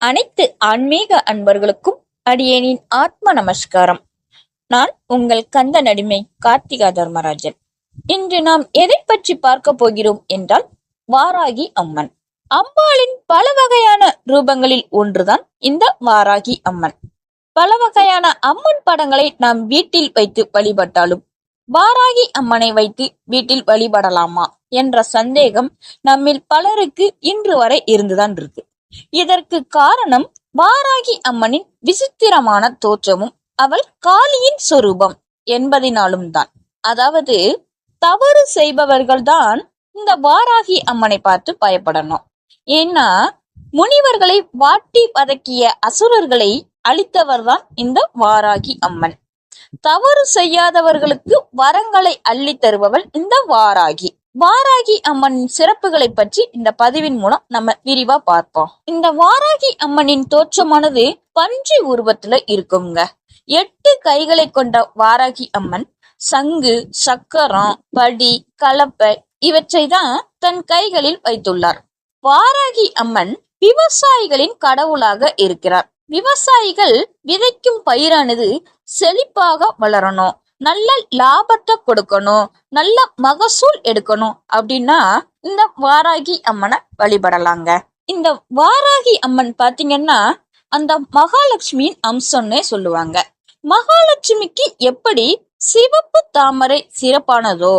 அனைத்து ஆன்மீக அன்பர்களுக்கும் அடியேனின் ஆத்ம நமஸ்காரம். நான் உங்கள் கந்த நடிமை கார்த்திகா தர்மராஜன். இன்று நாம் எதை பற்றி பார்க்க போகிறோம் என்றால் வாராகி அம்மன். அம்பாளின் பல வகையான ரூபங்களில் ஒன்றுதான் இந்த வாராகி அம்மன். பல வகையான அம்மன் படங்களை நாம் வீட்டில் வைத்து வழிபட்டாலும் வாராகி அம்மனை வைத்து வீட்டில் வழிபடலாமா என்ற சந்தேகம் நம்மில் பலருக்கு இன்று வரை இருந்துதான் இருக்கு. இதற்கு காரணம் வாராகி அம்மனின் விசித்திரமான தோற்றமும் அவள் காளியின் சொரூபம் என்பதினாலும் தான். அதாவது தவறு செய்பவர்கள்தான் இந்த வாராகி அம்மனை பார்த்து பயப்படணும். ஏன்னா முனிவர்களை வாட்டி பதக்கிய அசுரர்களை அளித்தவர்தான் இந்த வாராகி அம்மன். தவறு செய்யாதவர்களுக்கு வரங்களை அள்ளி தருபவள் இந்த வாராகி. வாராகி அம்மனின் சிறப்புகளை பற்றி இந்த பதிவின் மூலம் நம்ம விரிவா பார்ப்போம். இந்த வாராகி அம்மனின் தோற்றமானது பன்றி உருவத்துல இருக்குங்க. எட்டு கைகளை கொண்ட வாராகி அம்மன் சங்கு சக்கரம் படி கலப்பை இவற்றை தான் தன் கைகளில் வைத்துள்ளார். வாராகி அம்மன் விவசாயிகளின் கடவுளாக இருக்கிறார். விவசாயிகள் விதைக்கும் பயிரானது செழிப்பாக வளரணும். நல்ல லாபத்தை கொடுக்கணும் நல்ல மகசூல் எடுக்கணும் அப்படின்னா இந்த வாராகி அம்மனை வழிபடலாங்க. இந்த வாராகி அம்மன் பாத்தீங்கன்னா அந்த மகாலட்சுமியின் அம்சம்னே சொல்லுவாங்க. மகாலட்சுமிக்கு எப்படி சிவப்பு தாமரை சிறப்பானதோ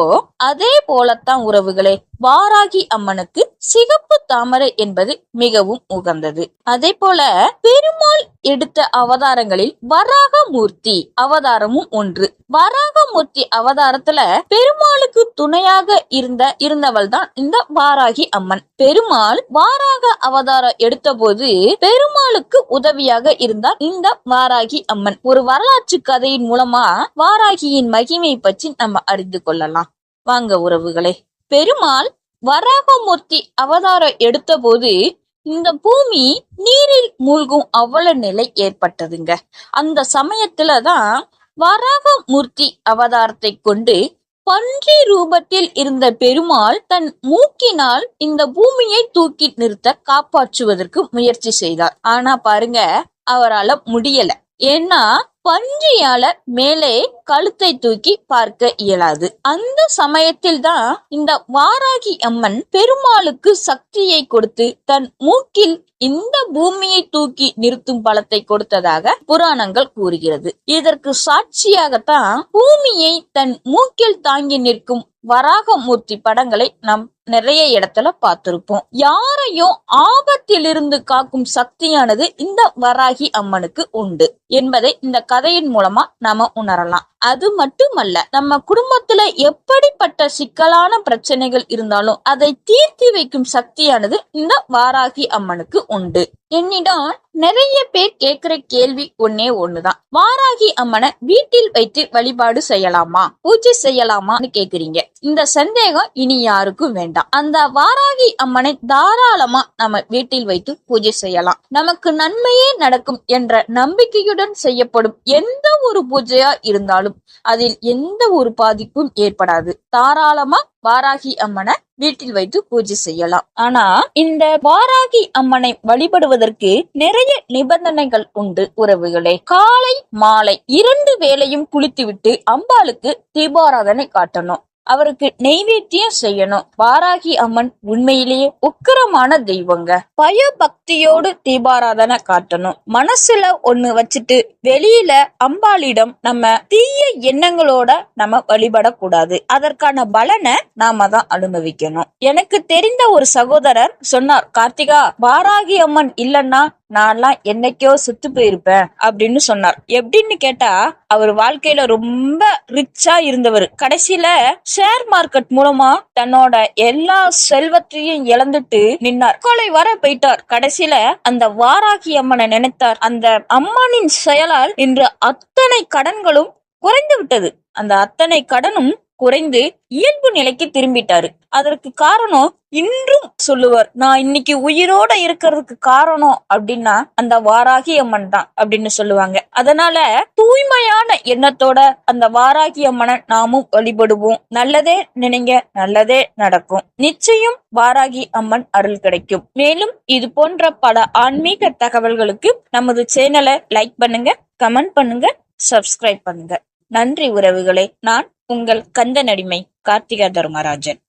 அதே போலத்தான் உறவுகளே. வாராகி அம்மனுக்கு சிகப்பு தாமரை என்பது மிகவும் உகந்தது. அதே போல பெருமாள் எடுத்த அவதாரங்களில் வராக மூர்த்தி அவதாரமும் ஒன்று. வராக மூர்த்தி அவதாரத்துல பெருமாளுக்கு துணையாக இருந்த இருந்தவள் தான் இந்த வாராகி அம்மன். பெருமாள் வாராக அவதாரம் எடுத்த போது பெருமாளுக்கு உதவியாக இருந்தார் இந்த வாராகி அம்மன். ஒரு வரலாற்று கதையின் மூலமா வாராகியின் மகிமை பற்றி நம்ம அறிந்து கொள்ளலாம். வாங்க உறவுகளே. பெருமாள் வராகமூர்த்தி அவதாரம் எடுத்தபோது இந்த பூமி நீரில் மூழ்கும் அவ்வளவு நிலை ஏற்பட்டதுங்க. அந்த சமயத்துல தான் வராகமூர்த்தி அவதாரத்தை கொண்டு பன்றி ரூபத்தில் இருந்த பெருமாள் தன் மூக்கினால் இந்த பூமியை தூக்கி நிறுத்த காப்பாற்றுவதற்கு முயற்சி செய்தார். ஆனா பாருங்க அவரால முடியல. ஏன்னா பன்றியால மேலே கழுத்தை தூக்கி பார்க்க இயலாது. அந்த சமயத்தில் தான் இந்த வாராகி அம்மன் பெருமாளுக்கு சக்தியை கொடுத்து தன் மூக்கில் இந்த பூமியை தூக்கி நிறுத்தும் பலத்தை கொடுத்ததாக புராணங்கள் கூறுகிறது. இதற்கு சாட்சியாகத்தான் பூமியை தன் மூக்கில் தாங்கி நிற்கும் வராகமூர்த்தி படங்களை நாம் நிறைய இடத்துல பார்த்திருப்போம். யாரையும் ஆபத்திலிருந்து காக்கும் சக்தியானது இந்த வராகி அம்மனுக்கு உண்டு என்பதை இந்த கதையின் மூலமா நாம உணரலாம். அது மட்டுமல்ல நம்ம குடும்பத்துல எப்படிப்பட்ட சிக்கலான பிரச்சனைகள் இருந்தாலும் அதை தீர்த்தி வைக்கும் சக்தியானது இந்த வாராகி அம்மனுக்கு உண்டு. என்னிடம் நிறைய பேர் கேக்குற கேள்வி ஒன்னே ஒண்ணுதான். வாராகி அம்மனை வீட்டில் வைத்து வழிபாடு செய்யலாமா? பூஜை செய்யலாமான்னு கேக்குறீங்க இந்த சந்தேகம் இனி யாருக்கும் வேண்டாம். அந்த வாராகி அம்மனை தாராளமா நம்ம வீட்டில் வைத்து பூஜை செய்யலாம். நமக்கு நன்மையே நடக்கும் என்ற நம்பிக்கையுடன் செய்யப்படும் எந்த ஒரு பூஜையா இருந்தாலும் அதில் எந்த ஒரு பாதிப்பும் ஏற்படாது. தாராளமா வாராகி அம்மனை வீட்டில் வைத்து பூஜை செய்யலாம். ஆனா இந்த வாராகி அம்மனை வழிபடுவதற்கு நிறைய நிபந்தனைகள் உண்டு உறவுகளே. காலை மாலை இரண்டு வேளையும் குளித்துவிட்டு அம்பாளுக்கு தீபாராதனை காட்டணும். அவருக்கு நெய்வேத்தியம் செய்யணும். வாராகி அம்மன் உண்மையிலேயே உக்கிரமான தெய்வங்க. பயபக்தியோடு தீபாராதனை காட்டணும். மனசுல ஒண்ணு வச்சுட்டு வெளியில அம்பாளிடம் நம்ம தீய எண்ணங்களோட நம்ம வழிபடக்கூடாது. அதற்கான பலனை நாம தான் அனுபவிக்கணும். எனக்கு தெரிந்த ஒரு சகோதரர் சொன்னார் கார்த்திகா வாராகி அம்மன் இல்லன்னா நான்லாம் என்னைக்கோ சுத்து போயிருப்பேன் அப்படின்னு சொன்னார். எப்படின்னு கேட்டா அவர் வாழ்க்கையில ரொம்ப ரிச்சா இருந்தவர். கடைசியில ஷேர் மார்க்கெட் மூலமா தன்னோட எல்லா செல்வத்தையும் இழந்துட்டு நின்னார். கொலை வர போயிட்டார். கடைசியில அந்த வாராகி அம்மனை நினைத்தார். அந்த அம்மனின் செயலால் இன்று அத்தனை கடன்களும் குறைந்து விட்டது. அந்த அத்தனை கடனும் குறைந்து இயல்பு நிலைக்கு திரும்பிட்டாரு. அதற்கு காரணம் இன்றும் சொல்லுவார் நான் இன்னைக்கு உயிரோட இருக்கிறதுக்கு காரணம் அப்படின்னா அந்த வாராகி அம்மன் தான் அப்படின்னு சொல்லுவாங்க. அதனால தூய்மையான எண்ணத்தோட அந்த வாராகி அம்மனை நாமும் வழிபடுவோம். நல்லதே நினைங்க நல்லதே நடக்கும். நிச்சயம் வாராகி அம்மன் அருள் கிடைக்கும். மேலும் இது போன்ற பல ஆன்மீக தகவல்களுக்கு நமது சேனலை லைக் பண்ணுங்க கமெண்ட் பண்ணுங்க சப்ஸ்கிரைப் பண்ணுங்க. நன்றி உறவுகளே நான் உங்கள் கந்த நடிமை கார்த்திகா தர்மராஜன்.